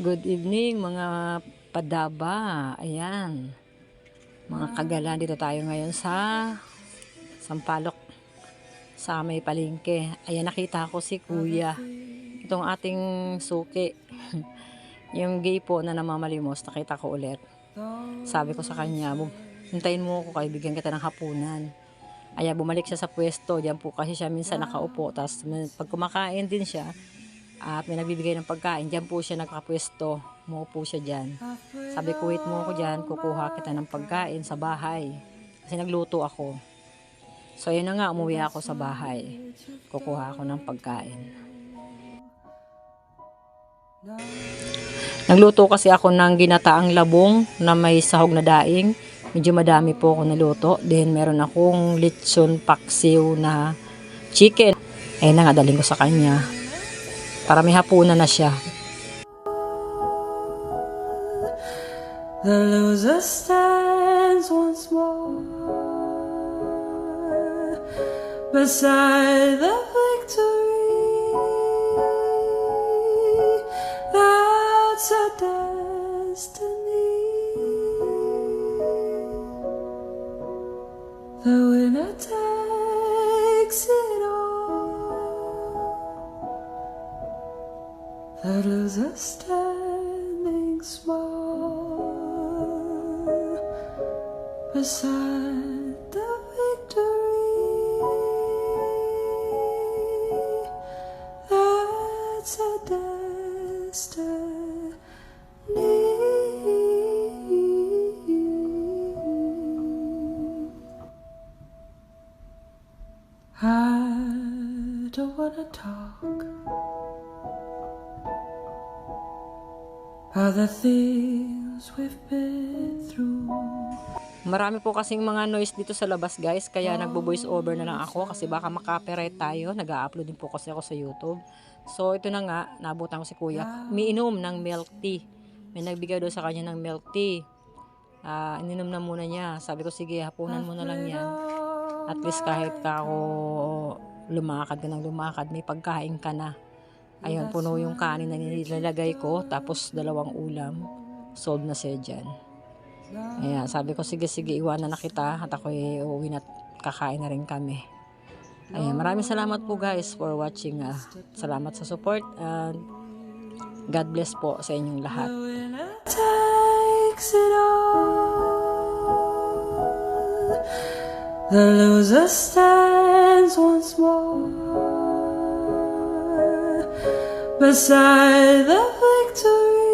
Good evening mga padaba. Ayan. Mga kagala, dito tayo ngayon sa Sampalok sa may palengke. Ayan, nakita ko si kuya. Itong ating suki. Yung gay po na namamalimos, nakita ko ulit. Sabi ko sa kanya, "Bu- hintayin mo ako, kaibigan kita ng hapunan. Ayan, bumalik siya sa pwesto. Diyan po kasi siya minsan nakaupo. Tapos pag kumakain din siya, at may nagbibigay ng pagkain, diyan po siya nakapwesto. Umupo siya diyan. Sabi ko, wait mo ako diyan, kukuha kita ng pagkain sa bahay. Kasi nagluto ako. So yun na nga, umuwi ako sa bahay. Kukuha ako ng pagkain. Nagluto kasi ako ng ginataang labong na may sahog na daing. Medyo madami po ako naluto. Then meron akong lechon paksiw na chicken. Eh na nga, daling ko sa kanya. Para may hapunan na siya. The loser stands once more beside the victory. That's a destiny. The winner takes it The a standing small beside the victory. That's a destiny. I don't wanna talk. The things we've been through? Marami po kasing mga noise dito sa labas guys, kaya nagbo-voice over na lang ako kasi baka makapiright tayo. Nag-upload din po kasi ako sa YouTube. So ito na nga, nabutan ko si kuya. Miinom ng milk tea. May nagbigay daw sa kanya ng milk tea. Ah, ininom na muna niya. Sabi ko, sige, hapunan mo na lang yan. At least kahit ka ako lumakad ka ng lumakad, may pagkain ka na. Ayun, puno yung kanin na nilalagay ko, tapos dalawang ulam. Sold na siya dyan. Ayan, sabi ko, sige, sige, iwanan na kita at ako uuwi na kakain na rin kami. Ayan, maraming salamat po guys for watching. ah. salamat sa support and God bless po sa inyong lahat. The winner takes it all. The loser stands once more beside the victory.